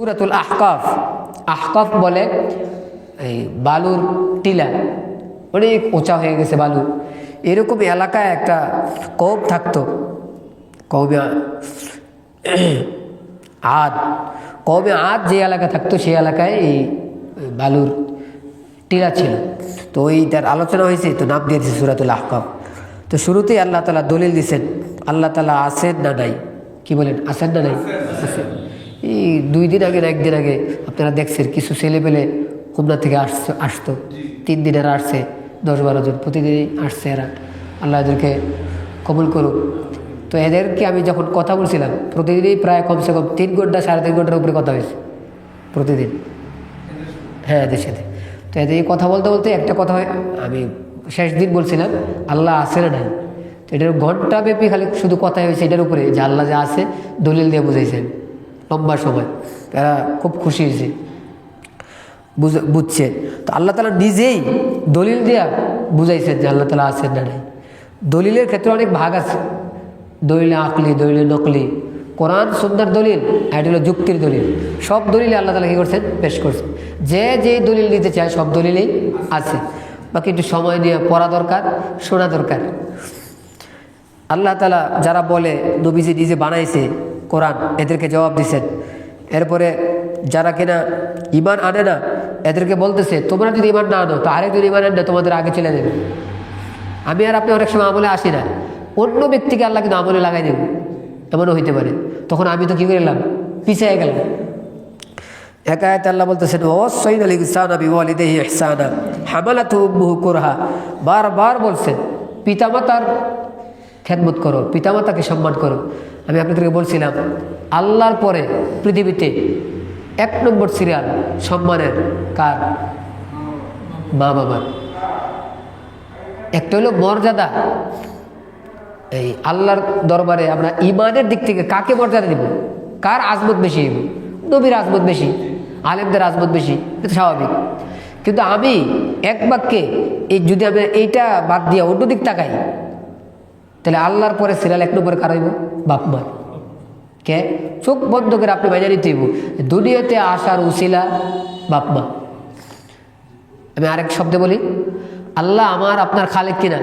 সুরাতুল আহকাফ। আহকাফ বলে এই বালুর টিলা। অনেক উঁচা হয়ে গেছে বালু। এরকম এলাকায় একটা কৌব থাকতো। কৌমে আদ। কৌমে আদ যে এলাকা থাকতো, সেই এলাকায় এই বালুর টিলা ছিল। তো ওই তার আলোচনা হয়েছে, তো নাম দিয়েছে সুরাতুল আহকাফ। তো শুরুতেই আল্লাহ তালা দলিল দিছেন আল্লাহ তালা আছেন না নাই? কি বলেন? আসেন না নাই? আছেন। এই দুই দিন আগে একদিন আগে আপনারা দেখছেন কিছু ছেলে পেলে খুলনা থেকে আসছে, আসতো। তিন দিন এরা আসছে, দশ বারো জন। প্রতিদিনই আসছে এরা। আল্লাহ এদেরকে কবুল করুক। তো এদেরকে আমি যখন কথা বলছিলাম, প্রতিদিনই প্রায় কমসে কম তিন ঘণ্টা, সাড়ে তিন ঘণ্টার উপরে কথা হয়েছে। প্রতিদিন। হ্যাঁ এদের সাথে। তো এদের কথা বলতে বলতে একটা কথা হয়, আমি শেষ দিন বলছিলাম, আল্লাহ আছে না নাই? তো এটার ঘণ্টা ব্যাপী খালি শুধু কথা হয়েছে এটার উপরে, যে আল্লাহ যে আছে, দলিল দিয়ে বুঝাইছেন। লম্বা সময়। তারা খুব খুশি হয়েছে। বুঝ- বুঝছে। তো আল্লাহ তালা নিজেই দলিল দিয়া বুঝাইছেন যে আল্লাহ তালা আছেন না নাই। দলিলের ক্ষেত্রে অনেক ভাগ আছে। দলিলে আকলি, দলিলে নকলি। কোরআন সুন্দর দলিল, আর হলো যুক্তির দলিল। সব দলিলে আল্লাহ তালা কী করছেন? পেশ করছেন। যে যে দলিল নিতে চায়, সব দলিলেই আছে। বাকি একটু সময় নিয়ে পড়া দরকার, শোনা দরকার। আল্লাহ তালা যারা বলে, নবীজি নিজে বানাইছে কোরআন, এদেরকে জবাব দিছেন। এরপরে যারা কিনা ইমান আনে না, এদেরকে বলতেছে, তোমরা যদি ইমান না আনো তো আরেকজন ইমান আন তোমাদের আগে চলে যাবে। আমি আর আপনি অনেক সময় আমলে আসি না। অন্য ব্যক্তিকে আল্লাহ কিন্তু আমলে লাগাই দেব, এমনও হইতে পারে। তখন আমি তো কী করলাম পিছিয়ে গেলাম। একায়ত আল্লাহ বলতেছেন ওসাইন আলী ইসান আবি ওয়ালিদেহি ইহসানা হামালাত উম্মুহু কুরহা। বারবার বলছেন, পিতামাতার খেদমত করো, পিতামাতাকে সম্মান করো। আমি আপনাদেরকে বলছিলাম, আল্লাহর পরে পৃথিবীতে এক নম্বর সিরিয়াল সম্মানের কার? মা বাবার। একটা হলো মর্যাদা। এই আল্লাহর দরবারে আমরা ইমানের দিক থেকে কাকে মর্যাদা দিব? কার আজমত বেশি? নবীর আজমত বেশি, আলেমদের আজমত বেশি, এটা স্বাভাবিক। কিন্তু আমি এক বাক্যে এই যদি আমি এইটা বাদ দিয়ে অন্য দিক তাকাই তাহলে আল্লাহর পরে সিরিয়াল এক নম্বরে কার হইব? বাপ কে? চোখ বন্ধ করে আপনি বাইরে নিতে হইব। দুনিয়াতে আসার উসিলা বাপ মা। আমি আরেক শব্দে বলি, আল্লাহ আমার আপনার খালেক কিনা?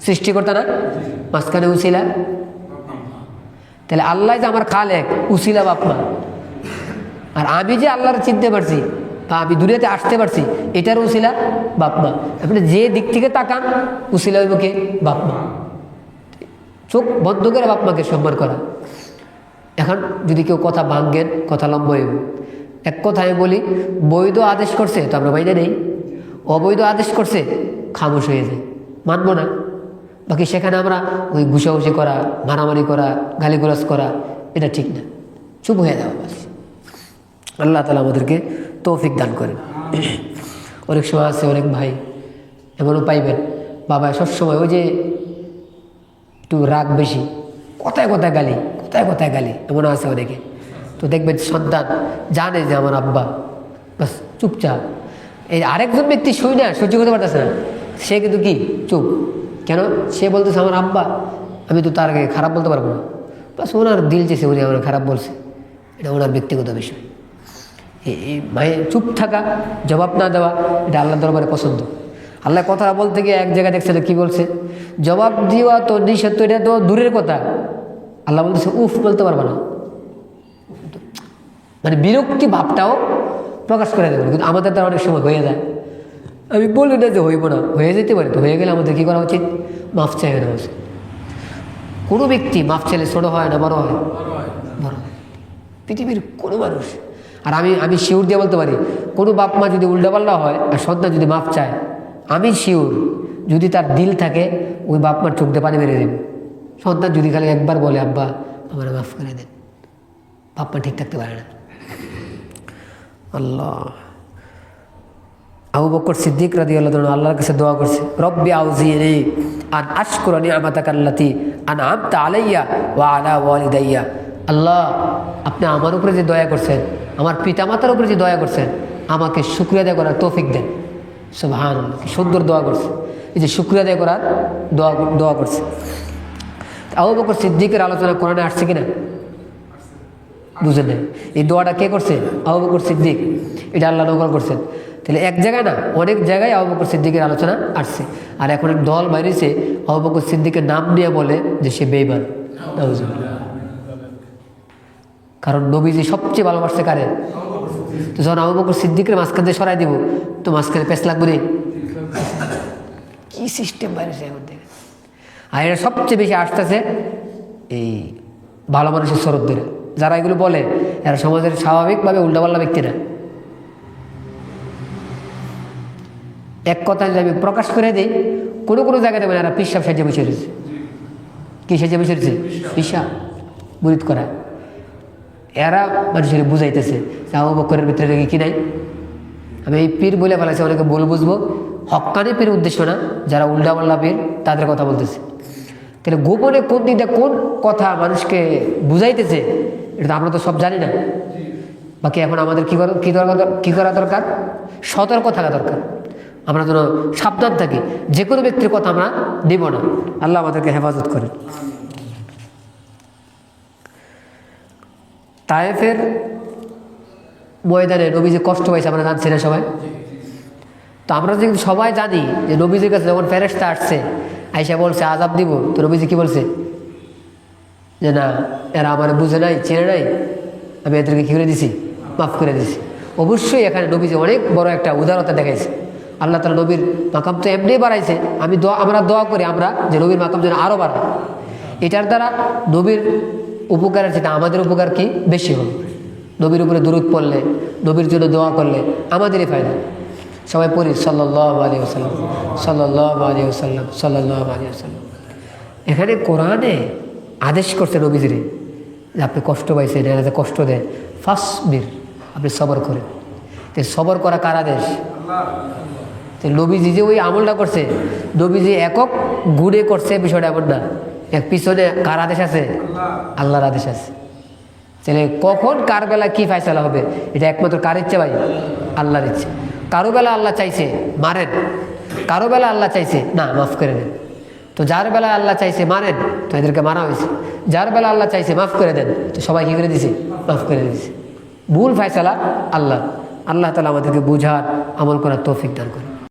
সৃষ্টিকর্তা না? মাঝখানে উসিলা। তাহলে আল্লাহ যে আমার খালেক, উসিলা বাপমা আর আমি যে আল্লাহর চিনতে পারছি বা আমি দুনিয়াতে আসতে পারছি, এটার উসিলা বাপমা আপনি যে দিক থেকে তাকান, উসিলা হইব কে? বাপমা চোখ বন্ধ করে বাপমাকে সম্মান করা। এখন যদি কেউ কথা ভাঙ্গেন কথা লম্বা হইব। এক কথায় বলি, বৈধ আদেশ করছে, তো আমরা বাইরে নেই। অবৈধ আদেশ করছে, খামোশ হয়ে যায়। মানবো না। বাকি সেখানে আমরা ওই ঘুষাঘুষি করা, মারামারি করা, গালিগুলাজ করা, এটা ঠিক না। চুপ হয়ে যাওয়া আল্লাহ তালা আমাদেরকে তৌফিক দান করেন। অনেক সময় আছে, অনেক ভাই এমনও পাইবেন। বাবা, সবসময় ওই যে একটু রাগ বেশি, কথায় কথায় গালি, কথায় কথায় গালি এমন আছে অনেকে। তো দেখবেন সন্তান জানে যে আমার আব্বা, বাস চুপচাপ। এই আরেকজন ব্যক্তি শুই না, সহ্য করতে পারতেছে না। সে কিন্তু কি? চুপ। কেন? সে বলতেছে, আমার আব্বা, আমি তো তার আগে খারাপ বলতে পারব না। বাস ওনার দিল চেয়েছে, উনি আমার খারাপ বলছে। এটা ওনার ব্যক্তিগত বিষয়। এই চুপ থাকা, জবাব না দেওয়া, এটা আল্লাহ দরবারে পছন্দ। আল্লাহ কথা বলতে গিয়ে এক জায়গায় দেখছে কি বলছে? জবাব দেওয়া তো নিষেধ তো, এটা তো দূরের কথা। আল্লাহ বলতেছে, উফ, বলতে পারবে না। মানে বিরক্তি ভাবটাও প্রকাশ করে দেবেন কিন্তু আমাদের দ্বারা অনেক সময় হয়ে যায়। আমি বলি না যে হইব না, হয়ে যেতে পারে তো, হয়ে গেলে আমাদের কী করা উচিত? মাফ চাই নেওয়া উচিত কোনো ব্যক্তি মাফ চাইলে ছোটো হয় না, বড় হয়? বড় হয়। পৃথিবীর কোনো মানুষ আর আমি আমি শিওর দিয়ে বলতে পারি, কোনো বাপ মা যদি উল্টাপাল্টা হয় আর সন্তান যদি মাপ চায়, আমি শিওর যদি তার দিল থাকে, ওই বাপ মার চোখ দিয়ে পানি মেরে দেবে। সন্তান যদি খালি একবার বলে, আব্বা, আমার মাফ করে দেন। বাপ মা ঠিক থাকতে পারে না। আল্লাহ। আবু বকর সিদ্দিক রাদি আল্লাহ আল্লাহর কাছে দোয়া করছে, রব্বি আউজিনি আন আশকুরা নিয়ামাতাক আল্লাতি আন আমতা আলাইয়া ওয়া আলা ওয়ালিদাইয়া। আল্লাহ, আপনি আমার উপরে যে দয়া করছেন, আমার পিতামাতার উপরে যে দয়া করছেন, আমাকে শুক্রিয়া আদায় করার তৌফিক দেন। সুবহান, কি সুন্দর দোয়া করছে। এই যে শুক্রিয়া আদায় করার দোয়া দোয়া করছে। আবু বকর সিদ্দিকের আলোচনা কোরআনে আসছে কিনা? বুঝে নেই। এই দোয়াটা কে করছে? আবু বকর সিদ্দিক। এটা আল্লাহ নকল করছেন। তাহলে এক জায়গায় না, অনেক জায়গায় আবু বকর সিদ্দিকের আলোচনা আসছে। আর এখন দল বাইরেছে আবু বকর সিদ্দিকের নাম নিয়ে বলে যে সে বেইমান। কারণ নবীজি সবচেয়ে ভালোবাসছে কারে? তো যখন আবু বকর সিদ্দিকের মাঝখান দিয়ে সরাই দিব, তো মাঝখানে পেস লাগবে রে কি সিস্টেম বাইরেছে এখন আর এটা সবচেয়ে বেশি আসতেছে এই ভালো মানুষের স্বরূপদের যারা এগুলো বলে, এরা সমাজের স্বাভাবিকভাবে উল্টাপাল্লা ব্যক্তিরা এক কথা যদি আমি প্রকাশ করে দিই, কোনো কোনো জায়গাতে মানে এরা পিসাব সাজিয়ে বসে রয়েছে। কি সাজিয়ে বসে রয়েছে? পিসাব। মুরিদ করা। এরা মানুষের বুঝাইতেছে আবু বকরের ভিতরে নাকি কি নাই। আমি এই পীর বলে ফেলাছি অনেকে বল বুঝব। হক্কানি পীর উদ্দেশ্য না, যারা উল্টাপাল্লা পীর, তাদের কথা বলতেছে। তাহলে গোপনে কোন দিকটা কোন কথা মানুষকে বুঝাইতেছে, এটা আমরা তো সব জানি না। বাকি এখন আমাদের কী করা কী দরকার? কী করা দরকার? সতর্ক থাকা দরকার। আমরা যেন সাবধান থাকি, যে কোনো ব্যক্তির কথা আমরা নেব না। আল্লাহ আমাদেরকে হেফাজত করেন। তায়েফের ময়দানে নবী যে কষ্ট পাইছে আমরা জানছি না সবাই। তো আমরা যে সবাই জানি যে নবীজির কাছে যখন ফেরেস্তা আসছে আইসা বলছে আজাব দিব। তো নবীজি কি বলছে? যে, না, এরা আমার বুঝে নাই, চেনে নাই। আমি এদেরকে কী করে দিছি? মাফ করে দিছি। অবশ্যই এখানে নবীজি অনেক বড় একটা উদারতা দেখাইছে। আল্লাহ তালা নবীর মাকাম তো এমনি বাড়াইছে। আমি দোয়া, আমরা দোয়া করি আমরা যে নবীর মাকাম যেন আরও বাড়ায়। এটার দ্বারা নবীর উপকারের সেটা আমাদের উপকার কি? বেশি হবে। নবীর উপরে দূরত পড়লে, নবীর জন্য দোয়া করলে আমাদেরই ফায়দা। সবাই পড়ি সাল্লাহ আলী আসাল্লাম সাল্লাহ আলী আসাল্লাম সাল্লাহ আলী আসাল্লাম এখানে কোরআনে আদেশ করছে নবীজিরে। যে আপনি কষ্ট পাইছেন যে কষ্ট দেয় ফার্স্ট বীর আপনি সবর করেন। তো সবর করা কার আদেশ? তো নবীজি যে ওই আমলটা করছে, নবীজি একক গুণে করছে, বিষয়টা এমন না। এক পিছনে কার আদেশ আছে? আল্লাহর আদেশ আছে। তাহলে কখন কার বেলা কি ফায়সালা হবে? এটা একমাত্র কার ইচ্ছে ভাই? আল্লাহর ইচ্ছে। কারও বেলা আল্লাহ চাইছে, মারেন। কারও বেলা আল্লাহ চাইছে, না, মাফ করে দেন। তো যার বেলা আল্লাহ চাইছে, মারেন, তো এদেরকে মারা হয়েছে। যার বেলা আল্লাহ চাইছে, মাফ করে দেন। তো সবাই কী করে দিছে? মাফ করে দিছে। ভুল ফায়সালা আল্লাহ। আল্লাহ তালা আমাদেরকে বুঝার, আমল করার তৌফিক দান করে